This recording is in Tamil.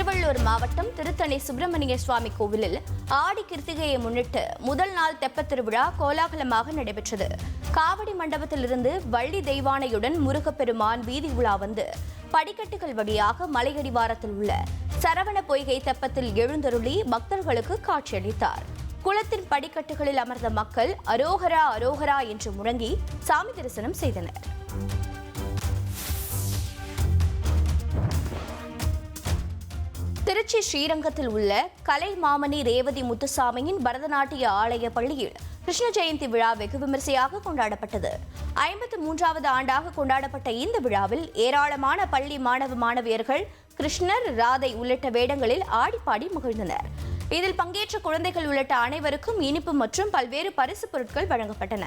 திருவள்ளூர் மாவட்டம் திருத்தணி சுப்பிரமணிய சுவாமி கோவிலில் ஆடி கிருத்திகையை முன்னிட்டு முதல் நாள் தெப்பத் திருவிழா கோலாகலமாக நடைபெற்றது. காவடி மண்டபத்திலிருந்து வள்ளி தெய்வானையுடன் முருகப்பெருமான் வீதி உலா வந்து படிக்கட்டுகள் வழியாக மலையடிவாரத்தில் உள்ள சரவண பொய்கை தெப்பத்தில் எழுந்தருளி பக்தர்களுக்கு காட்சியளித்தார். குளத்தின் படிக்கட்டுகளில் அமர்ந்த மக்கள் அரோகரா அரோகரா என்று முழங்கி சாமி தரிசனம் செய்தனர். திருச்சி ஸ்ரீரங்கத்தில் உள்ள கலை மாமணி ரேவதி முத்துசாமியின் பரதநாட்டிய ஆலய பள்ளியில் கிருஷ்ண ஜெயந்தி விழா வெகு விமரிசையாக கொண்டாடப்பட்டது. ஐம்பத்து மூன்றாவது ஆண்டாக கொண்டாடப்பட்ட இந்த விழாவில் ஏராளமான பள்ளி மாணவ மாணவியர்கள் கிருஷ்ணர் ராதை உள்ளிட்ட வேடங்களில் ஆடிப்பாடி மகிழ்ந்தனர். இதில் பங்கேற்ற குழந்தைகள் உள்ளிட்ட அனைவருக்கும் இனிப்பு மற்றும் பல்வேறு பரிசு பொருட்கள் வழங்கப்பட்டன.